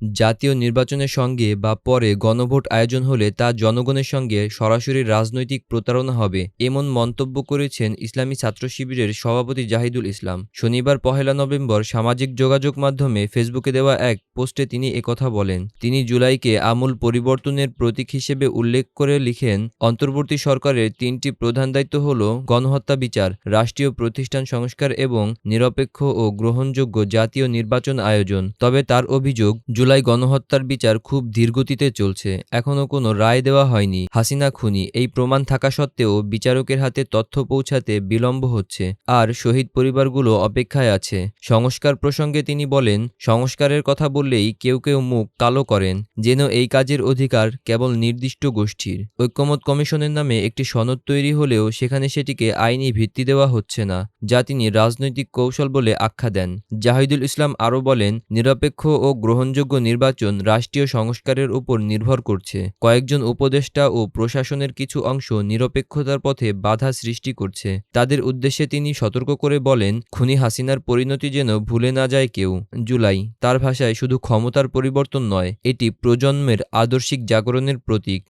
জাতীয় নির্বাচনের সঙ্গে বা পরে গণভোট আয়োজন হলে তা জনগণের সঙ্গে সরাসরি রাজনৈতিক প্রতারণা হবে, এমন মন্তব্য করেছেন ইসলামী ছাত্র শিবিরের সভাপতি জাহিদুল ইসলাম। শনিবার পহেলা নভেম্বর সামাজিক যোগাযোগ মাধ্যমে ফেসবুকে দেওয়া এক পোস্টে তিনি একথা বলেন। তিনি জুলাইকে আমূল পরিবর্তনের প্রতীক হিসেবে উল্লেখ করে লিখেন, অন্তর্বর্তী সরকারের তিনটি প্রধান দায়িত্ব হল গণহত্যা বিচার, রাষ্ট্রীয় প্রতিষ্ঠান সংস্কার এবং নিরপেক্ষ ও গ্রহণযোগ্য জাতীয় নির্বাচন আয়োজন। তবে তার অভিযোগ জুলাই গণহত্যার বিচার খুব ধীরগতিতে চলছে। এখনও কোনো রায় দেওয়া হয়নি। হাসিনা খুনি, এই প্রমাণ থাকা সত্ত্বেও বিচারকের হাতে তথ্য পৌঁছাতে বিলম্ব হচ্ছে। আর শহীদ পরিবারগুলো অপেক্ষায় আছে। সংস্কার প্রসঙ্গে তিনি বলেন, সংস্কারের কথা বললেই কেউ কেউ মুখ কালো করেন, যেন এই কাজের অধিকার কেবল নির্দিষ্ট গোষ্ঠীর। ঐক্যমত কমিশনের নামে একটি সনদ তৈরি হলেও সেখানে সেটিকে আইনি ভিত্তি দেওয়া হচ্ছে না, যা তিনি রাজনৈতিক কৌশল বলে আখ্যা দেন। জাহিদুল ইসলাম আরও বলেন, নিরপেক্ষ ও গ্রহণযোগ্য নির্বাচন রাষ্ট্রীয় সংস্কারের উপর নির্ভর করছে। কয়েকজন উপদেষ্টা ও প্রশাসনের কিছু অংশ নিরপেক্ষতার পথে বাধা সৃষ্টি করছে। তাদের উদ্দেশ্যে তিনি সতর্ক করে বলেন, খুনি হাসিনার পরিণতি যেন ভুলে না যায় কেউ। জুলাই, তার ভাষায় শুধু ক্ষমতার পরিবর্তন নয়, এটি প্রজন্মের আদর্শিক জাগরণের প্রতীক।